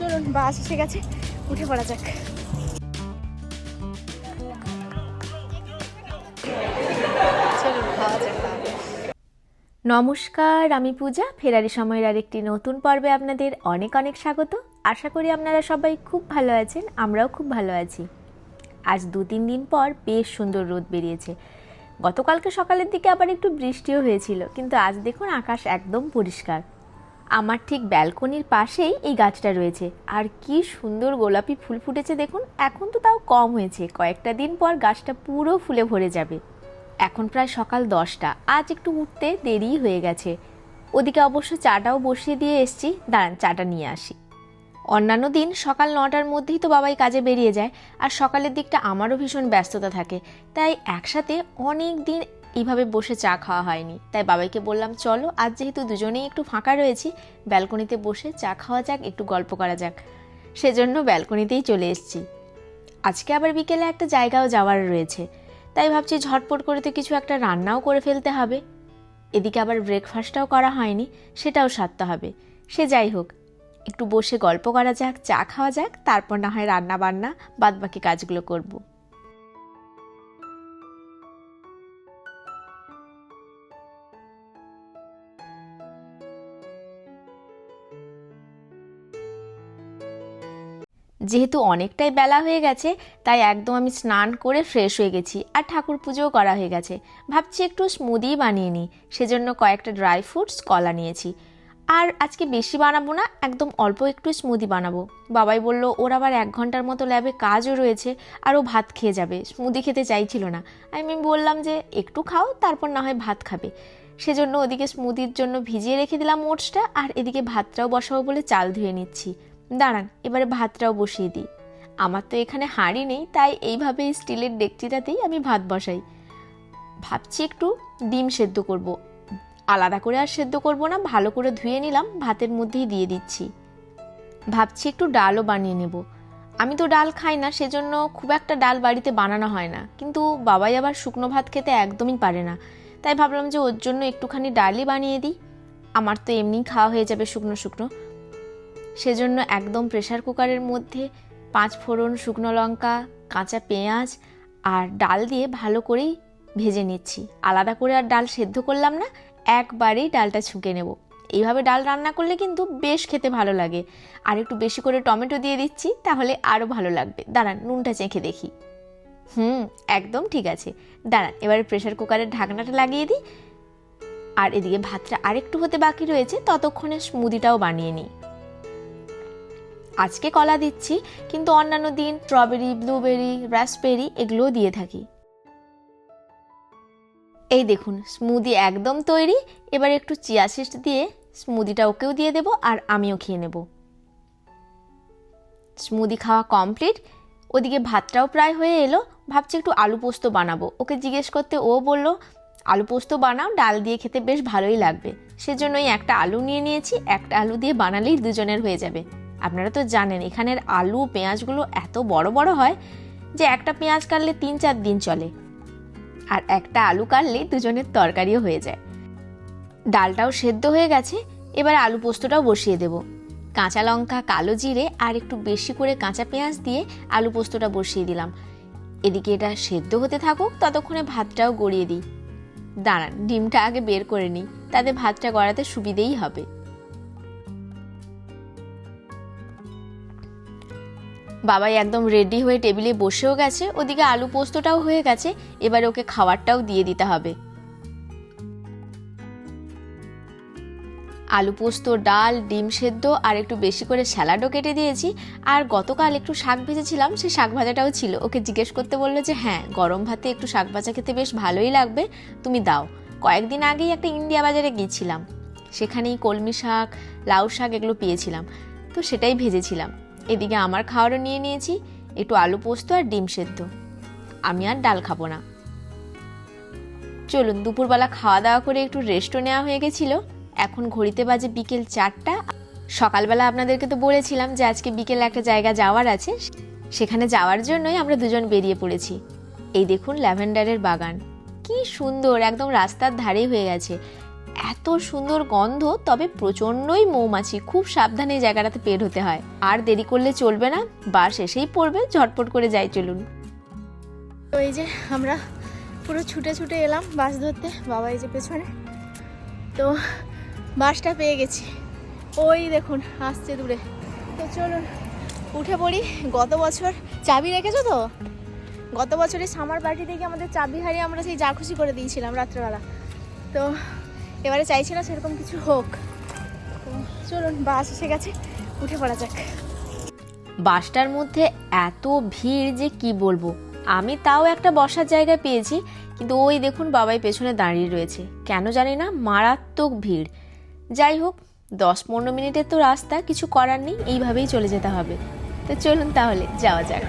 চলুন, বাস এসে গেছে, উঠে পড়া যাক। নমস্কার, আমি পূজা। ফেরারি সময়ের আরেকটি নতুন পর্বে আপনাদের অনেক অনেক স্বাগত। আশা করি আপনারা সবাই খুব ভালো আছেন, আমরাও খুব ভালো আছি। আজ দু তিন দিন পর বেশ সুন্দর রোদ বেরিয়েছে। গতকালকে সকালের দিকে আবার একটু বৃষ্টিও হয়েছিল, কিন্তু আজ দেখুন আকাশ একদম পরিষ্কার। আমার ঠিক ব্যালকনির পাশেই এই গাছটা রয়েছে। আর কি সুন্দর গোলাপি ফুল ফুটেছে দেখুন। এখন তো তাও কম হয়েছে। কয়েকটা দিন পর গাছটা পুরো ফুলে ভরে যাবে। এখন প্রায় সকাল দশটা। আজ একটু উঠতে দেরি হয়ে গেছে। ওদিকে অবশ্য চাটাও বসিয়ে দিয়ে এসছি। দাঁড়ান, চাটা নিয়ে আসি। অন্যান্য দিন সকাল নটার মধ্যেই তো বাবাই কাজে বেরিয়ে যায়। আর সকালের দিকটা আমারও ভীষণ ব্যস্ততা থাকে। তাই একসাথে অনেক দিন এইভাবে বসে চা খাওয়া হয়নি। তাই বাবাইকে বললাম, চলো, আজ যেহেতু দুজনেই একটু ফাঁকা রয়েছি, ব্যালকনিতে বসে চা খাওয়া যাক, একটু গল্প করা যাক। সেজন্য ব্যালকনিতেই চলে এসেছি। আজকে আবার বিকেলে একটা জায়গাও যাওয়ার রয়েছে। তাই ভাবছি ঝটপট করে তো কিছু একটা রান্নাও করে ফেলতে হবে। এদিকে আবার ব্রেকফাস্টটাও করা হয়নি, সেটাও সারতে হবে। সে যাই হোক, একটু বসে গল্প করা যাক, চা খাওয়া যাক, তারপর না হয় রান্না বান্না বাদ বাকি কাজগুলো করব। যেহেতু অনেকটাই বেলা হয়ে গেছে, তাই একদম আমি স্নান করে ফ্রেশ হয়ে গেছি আর ঠাকুর পুজোও করা হয়ে গেছে। ভাবছি একটু স্মুদি বানিয়ে নিই, সেজন্য কয়েকটা ড্রাই ফ্রুটস কলা নিয়েছি। আর আজকে বেশি বানাবো না, একদম অল্প একটু স্মুদি বানাবো। বাবাই বলল, ওর আবার এক ঘণ্টার মতো ল্যাবে কাজও রয়েছে আর ও ভাত খেয়ে যাবে স্মুদি খেতে চাইছিল না। আমি বললাম যে, একটু খাও, তারপর না হয় ভাত খাবে। সেজন্য ওদিকে স্মুদির জন্য ভিজিয়ে রেখে দিলাম ওটসটা, আর এদিকে ভাতটাও বসাবো বলে চাল ধুয়ে নিচ্ছি। দাঁড়ান, এবারে ভাতটাও বসিয়ে দিই। আমার তো এখানে হাঁড়ি নেই, তাই এইভাবে স্টিলের ডেকচিটাতেই আমি ভাত বসাই। ভাবছি একটু ডিম সেদ্ধ করব। আলাদা করে আর সেদ্ধ করব না, ভালো করে ধুয়ে নিলাম, ভাতের মধ্যেই দিয়ে দিচ্ছি। ভাবছি একটু ডালও বানিয়ে নেব। আমি তো ডাল খাই না, সেজন্য খুব একটা ডাল বাড়িতে বানানো হয় না। কিন্তু বাবাই আবার শুকনো ভাত খেতে একদমই পারে না। তাই ভাবলাম যে ওর জন্য একটুখানি ডালই বানিয়ে দিই। আমার তো এমনিই খাওয়া হয়ে যাবে শুকনো শুকনো। সেজন্য একদম প্রেশার কুকারের মধ্যে পাঁচ ফোড়ন শুকনো লঙ্কা, কাঁচা পেঁয়াজ আর ডাল দিয়ে ভালো করেই ভেজে নিচ্ছি। আলাদা করে আর ডাল সেদ্ধ করলাম না, একবারেই ডালটা ছুঁকে নেব। এইভাবে ডাল রান্না করলে কিন্তু বেশ খেতে ভালো লাগে। আর একটু বেশি করে টমেটো দিয়ে দিচ্ছি, তাহলে আরও ভালো লাগবে। দাঁড়ান, নুনটা চেখে দেখি। হুম, একদম ঠিক আছে। দাঁড়ান, এবারে প্রেশার কুকারের ঢাকনাটা লাগিয়ে দিই। আর এদিকে ভাতটা আরেকটু হতে বাকি রয়েছে, ততক্ষণে স্মুদিটাও বানিয়ে নিই। আজকে কলা দিচ্ছি, কিন্তু অন্যান্য দিন স্ট্রবেরি ব্লুবেরি রাসবেরি এগুলোও দিয়ে থাকি। এই দেখুন স্মুদি একদম তৈরি, এবার একটু চিয়া সিড দিয়ে স্মুদিটা ওকেও দিয়ে দেব আর আমিও খেয়ে নেব। স্মুদি খাওয়া কমপ্লিট ওদিকে ভাতটাও প্রায় হয়ে এলো, ভাবছি একটু আলু পোস্ত বানাবো। ওকে জিজ্ঞেস করতে ও বলল, আলু পোস্ত বানাও, ডাল দিয়ে খেতে বেশ ভালোই লাগবে। সেজন্যই একটা আলু নিয়ে নিয়েছি, একটা আলু দিয়ে বানালেই দুজনের হয়ে যাবে। আপনারা তো জানেন, এখানের আলু, পেঁয়াজগুলো এত বড় বড় হয় যে একটা পেঁয়াজ কাটলে তিন চার দিন চলে। আর একটা আলু কাটলে দুজনের তরকারিও হয়ে যায়। ডালটাও সেদ্ধ হয়ে গেছে, এবার আলু পোস্তটাও বসিয়ে দেব। কাঁচা লঙ্কা, কালো জিরে আর একটু বেশি করে কাঁচা পেঁয়াজ দিয়ে আলু পোস্তটা বসিয়ে দিলাম। এদিকে এটা সেদ্ধ হতে থাকুক, ততক্ষণে ভাতটাও গড়িয়ে দিই। দাঁড়ান, ডিমটা আগে বের করে নিই, তাতে ভাতটা গড়াতে সুবিধেই হবে। বাবাই একদম রেডি হয়ে টেবিলে বসেও গেছে, ওদিকে আলু পোস্তটাও হয়ে গেছে, এবার ওকে খাবারটাও দিয়ে দিতে হবে। আলু পোস্ত, ডাল, ডিম সেদ্ধ, আর একটু বেশি করে স্যালাডও কেটে দিয়েছি, আর গতকাল একটু শাক ভেজেছিলাম, সেই শাক ভাজাটাও ছিল। ওকে জিজ্ঞেস করতে বলল যে হ্যাঁ গরম ভাতে একটু শাক ভাজা খেতে বেশ ভালোই লাগবে, তুমি দাও। কয়েকদিন আগেই একটা ইন্ডিয়া বাজারে গিয়েছিলাম। সেখানেই কলমি শাক, লাউ শাক এগুলো পেয়েছিলাম। তো সেটাই ভেজেছিলাম। এদিকে আমার খাওয়ারও নিয়ে নিয়েছি, একটু আলু পোস্ত আর ডিম সেদ্ধ। আমি আর ডাল খাব না। চলুন, দুপুরবেলা খাওয়া দাওয়া করে একটু রেস্টও নেওয়া হয়ে গেছিল। এখন ঘড়িতে বাজে বিকেল চারটা। সকালবেলা আপনাদেরকে তো বলেছিলাম যে আজকে বিকেলে একটা জায়গা যাওয়ার আছে। সেখানে যাওয়ার জন্যই আমরা দুজন বেরিয়ে পড়েছি। এই দেখুন ল্যাভেন্ডারের বাগান। কি সুন্দর, একদম রাস্তার ধারেই হয়ে গেছে। এত সুন্দর গন্ধ, তবে প্রচণ্ডই মৌমাছি। খুব সাবধানে এই জায়গাটাতে পের হতে হয়। আর দেরি করলে চলবে না। বাস এসেই পড়বে। ঝটপট করে যাই, চলুন। তো এই যে আমরা পুরো ছুটে ছুটে এলাম বাস ধরতে, বাবা এই যে পেছনে। তো বাসটা পেয়ে গেছি। ওই দেখুন, আসছে দূরে। তো চলুন, উঠে পড়ি। গত বছর চাবি রেখেছো তো? গত বছরে সামার পার্টি থেকে আমাদের চাবি হারিয়ে আমরা সেই যা খুশি করে দিয়েছিলাম রাত্রেবেলা। তো এবারে চাইছি না সেরকম কিছু হোক। চলুন, বাস এসে গেছে, উঠে পড়া যাক। বাসটার মধ্যে এত ভিড় যে কি বলব? আমি তাও একটা বসার জায়গা পেয়েছি, কিন্তু ওই দেখুন বাবাই পেছনে দাঁড়িয়ে রয়েছে। কেন জানি না, মারাত্মক ভিড়। যাই হোক, দশ পনেরো মিনিটের তো রাস্তা, কিছু করার নেই, এইভাবেই চলে যেতে হবে। তো চলুন তাহলে, যাওয়া যাক।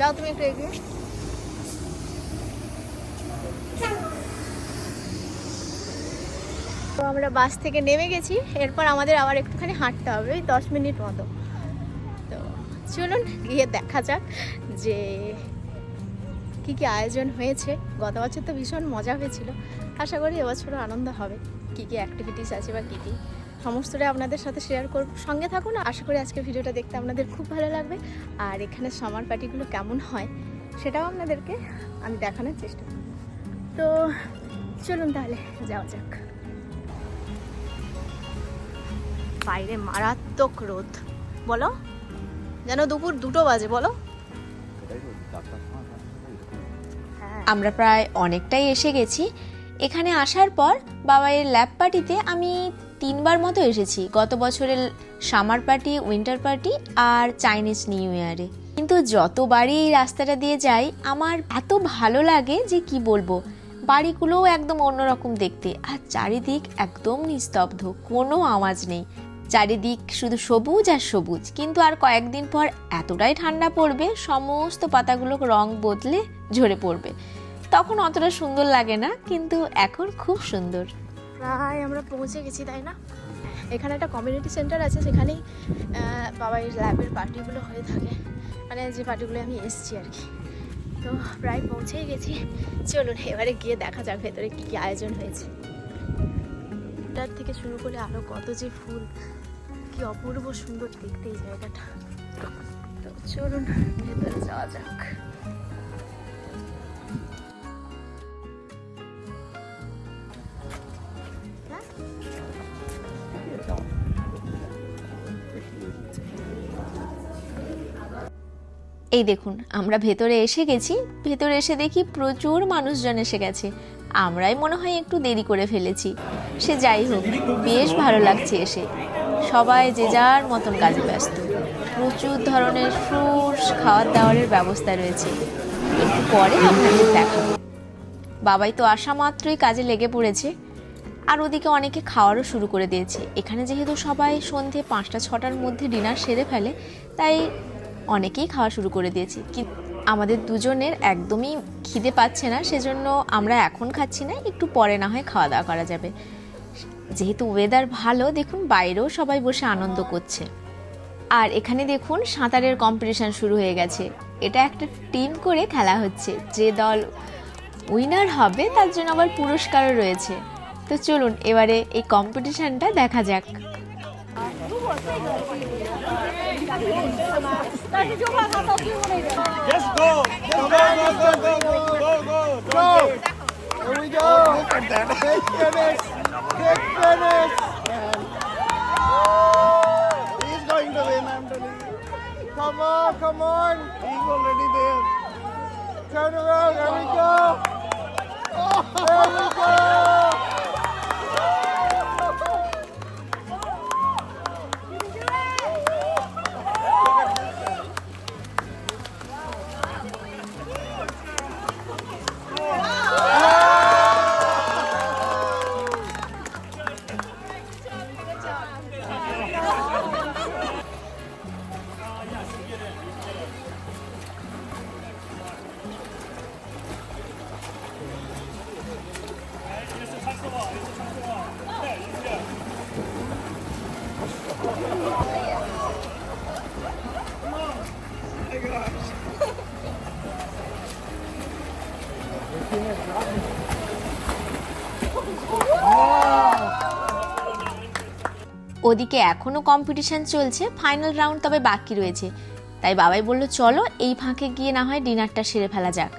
যাও তুমি একটু এগিয়ে। তো আমরা বাস থেকে নেমে গেছি, এরপর আমাদের আবার একটুখানি হাঁটতে হবে, ওই দশ মিনিট মতো। তো চলুন, গিয়ে দেখা যাক যে কী কী আয়োজন হয়েছে। গত বছর তো ভীষণ মজা হয়েছিল। আশা করি এবছরও আনন্দ হবে। কী কী অ্যাক্টিভিটিস আছে বা কী কী সমস্তটাই আপনাদের সাথে শেয়ার করব। সঙ্গে থাকুন, আশা করি আজকে ভিডিওটা দেখতে আপনাদের খুব ভালো লাগবে। আর এখানে সামার পার্টিগুলো কেমন হয়, সেটাও আপনাদেরকে আমি দেখানোর চেষ্টা করব। তো চলুন তাহলে, যাওয়া যাক। বাইরে মারাত্মক রোদ। বলো, যেন দুপুর দুটো বাজে, বলো। আমরা প্রায় অনেকটাই এসে গেছি। এখানে আসার পর বাবাইয়ের ল্যাব পার্টিতে আমি তিনবার মতো এসেছি। গত বছরের সামার পার্টি, উইন্টার পার্টি আর চাইনিজ নিউ ইয়ারে। কিন্তু যতবারই এই রাস্তাটা দিয়ে যাই, আমার এত ভালো লাগে যে কি বলব, বাড়িগুলোও একদম অন্যরকম দেখতে। আর চারিদিক একদম নিস্তব্ধ, কোনো আওয়াজ নেই। চারিদিক শুধু সবুজ আর সবুজ। কিন্তু আর কয়েকদিন পর এতটাই ঠান্ডা পড়বে, সমস্ত পাতাগুলো রং বদলে ঝরে পড়বে। তখন অতটা সুন্দর লাগে না, কিন্তু এখন খুব সুন্দর। প্রায় আমরা পৌঁছে গেছি, তাই না? এখানে একটা কমিউনিটি সেন্টার আছে, সেখানেই বাবার ল্যাবের পার্টিগুলো হয়ে থাকে। মানে যে পার্টিগুলো আমি এসছি আর কি। তো প্রায় পৌঁছেই গেছি। চলুন, এবারে গিয়ে দেখা যাক ভেতরে কী কী আয়োজন হয়েছে। এটার থেকে শুরু করে আরও কত যে ফুল, কি অপূর্ব সুন্দর দেখতে এই জায়গাটা। তো চলুন, ভেতরে যাওয়া যাক। এই দেখুন, আমরা ভেতরে এসে গেছি। ভেতরে এসে দেখি প্রচুর মানুষজন এসে গেছে। আমরাই মনে হয় একটু দেরি করে ফেলেছি। সে যাই হোক, বেশ ভালো লাগছে এসে। সবাই যে যার মতন কাজে ব্যস্ত। প্রচুর ধরনের ফ্রুটস খাওয়ার দাওয়ারের ব্যবস্থা রয়েছে। একটু পরে আপনাদের দেখাবো। বাবাই তো আসা মাত্রই কাজে লেগে পড়েছে। আর ওদিকে অনেকে খাওয়ারও শুরু করে দিয়েছে। এখানে যেহেতু সবাই সন্ধে পাঁচটা, ছটার মধ্যে ডিনার সেরে ফেলে, তাই অনেকেই খাওয়া শুরু করে দিয়েছি। কিন্তু আমাদের দুজনের একদমই খিদে পাচ্ছে না, সেজন্য আমরা এখন খাচ্ছি না, একটু পরে না হয় খাওয়া দাওয়া করা যাবে। যেহেতু ওয়েদার ভালো, দেখুন বাইরেও সবাই বসে আনন্দ করছে। আর এখানে দেখুন সাঁতারের কম্পিটিশান শুরু হয়ে গেছে। এটা একটা টিম করে খেলা হচ্ছে। যে দল উইনার হবে, তার জন্য আবার পুরস্কারও রয়েছে। তো চলুন, এবারে এই কম্পিটিশানটা দেখা যাক। Yes, go! Go, go, go, go, go, go, go, go! Go! Here we go! Look at that. Big finish! Big finish! He's going to win, I'm telling you. Come on, come on! He's already there. Turn around, there we go! There we go! ওদিকে এখনও competition চলছে final round তবে বাকি রয়েছে। তাই বাবাই বলল, চলো, এই ফাঁকে গিয়ে না হয় ডিনারটা সেরে ফেলা যাক।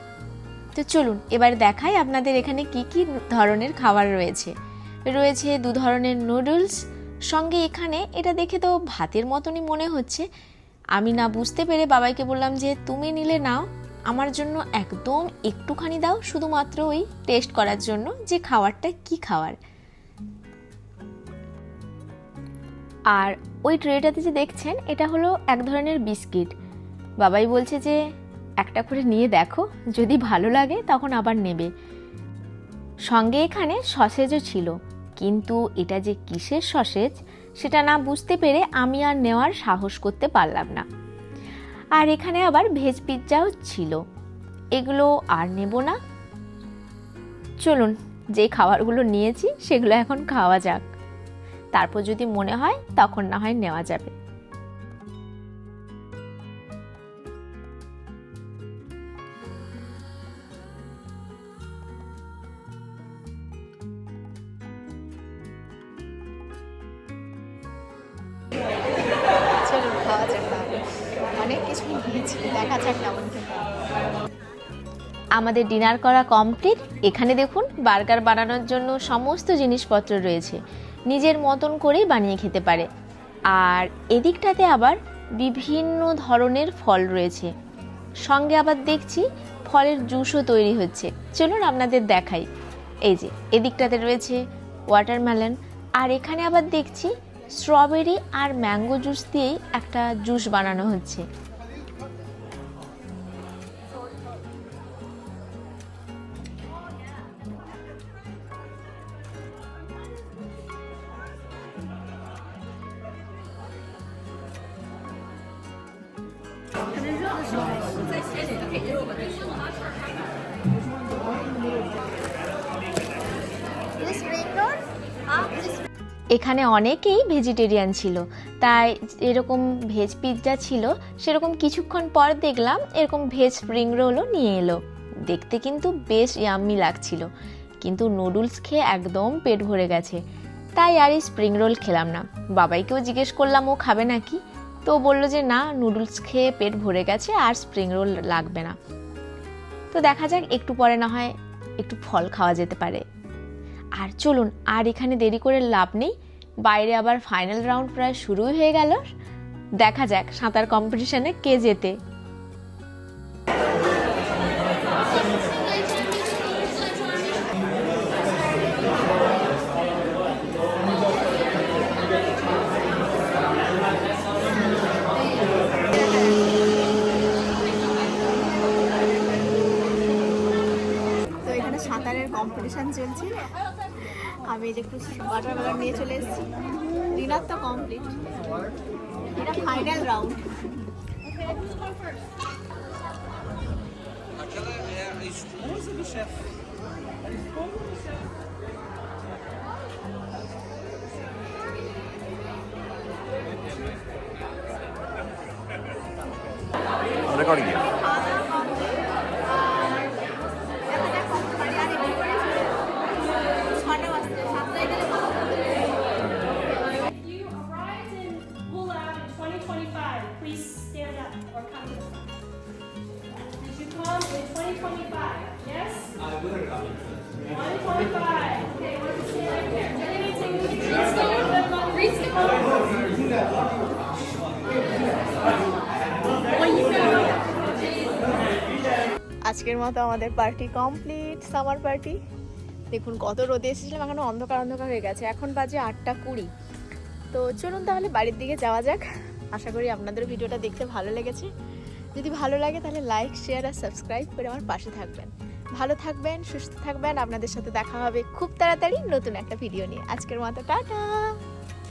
তো চলুন, এবার দেখাই আপনাদের এখানে কি কি ধরনের খাবার রয়েছে। রয়েছে দু ধরনের নুডলস সঙ্গে এখানে এটা দেখে তো ভাতের মতনই মনে হচ্ছে আমি না বুঝতে পেরে বাবাইকে বললাম যে, তুমি নিলে নাও। আমার জন্য একদম একটুখানি দাও, শুধুমাত্র ওই টেস্ট করার জন্য যে খাবারটা কি খাওয়ার। আর ওই ট্রেটাতে যে দেখছেন, এটা হলো এক ধরনের বিস্কিট। বাবাই বলছে যে, একটা করে নিয়ে দেখো, যদি ভালো লাগে তখন আবার নেবে। সঙ্গে এখানে সসেজও ছিল, কিন্তু এটা যে কিসের সসেজ সেটা না বুঝতে পেরে আমি আর নেওয়ার সাহস করতে পারলাম না। আর এখানে আবার ভেজ পিৎজাও ছিল। এগুলো আর নেব না। চলুন, যে খাবারগুলো নিয়েছি সেগুলো এখন খাওয়া যাক। তারপর যদি মনে হয়, তখন না হয় নেওয়া যাবে। খাওয়া যাক। অনেক দেখা যাক কেমন আমাদের ডিনার করা কমপ্লিট এখানে দেখুন, বার্গার বানানোর জন্য সমস্ত জিনিসপত্র রয়েছে। নিজের মতন করেই বানিয়ে খেতে পারে। আর এদিকটাতে আবার বিভিন্ন ধরনের ফল রয়েছে। সঙ্গে আবার দেখছি, ফলের জুসও তৈরি হচ্ছে। চলুন আপনাদের দেখাই। এই যে, এদিকটাতে রয়েছে ওয়াটারমেলন আর এখানে আবার দেখছি স্ট্রবেরি আর ম্যাঙ্গো জুস দিয়েই একটা জুস বানানো হচ্ছে। এখানে অনেকেই ভেজিটেরিয়ান ছিল। তাই এরকম ভেজ পিৎজা ছিল, সেরকম কিছুক্ষণ পর দেখলাম এরকম ভেজ স্প্রিং রোলও নিয়ে এলো। দেখতে কিন্তু বেশ ইয়াম্মি লাগছিল। কিন্তু নুডলস খেয়ে একদম পেট ভরে গেছে। তাই আর এই স্প্রিং রোল খেলাম না। বাবাইকেও জিজ্ঞেস করলাম, ও খাবে নাকি? তো বলল যে, না নুডলস খেয়ে পেট ভরে গেছে, আর স্প্রিং রোল লাগবে না। তো দেখা যাক, একটু পরে না হয় একটু ফল খাওয়া যেতে পারে। আর চলুন, আর এখানে দেরি করে লাভ নেই। বাইরে আবার ফাইনাল রাউন্ড প্রায় শুরুই হয়ে গেল। দেখা যাক সাঁতার কম্পিটিশনে কে জেতে। সাঁতারের কম্পিটিশন চলছে। আমি এই যে একটু ওয়াটার কালার নিয়ে চলে এসেছি। ডিনার তো কমপ্লিট এটা ফাইনাল রাউন্ড রেকর্ডিং আজকের মতো আমাদের পার্টি কমপ্লিট সামার পার্টি দেখুন কত রোদে এসেছিলাম, এখন অন্ধকার অন্ধকার হয়ে গেছে। এখন বাজে আটটা কুড়ি। তো চলুন তাহলে বাড়ির দিকে যাওয়া যাক। আশা করি আপনাদের ভিডিওটা দেখতে ভালো লেগেছে। যদি ভালো লাগে তাহলে লাইক শেয়ার আর সাবস্ক্রাইব করে আমার পাশে থাকবেন। ভালো থাকবেন, সুস্থ থাকবেন। আপনাদের সাথে দেখা হবে খুব তাড়াতাড়ি নতুন একটা ভিডিও নিয়ে। আজকের মতো, টাটা!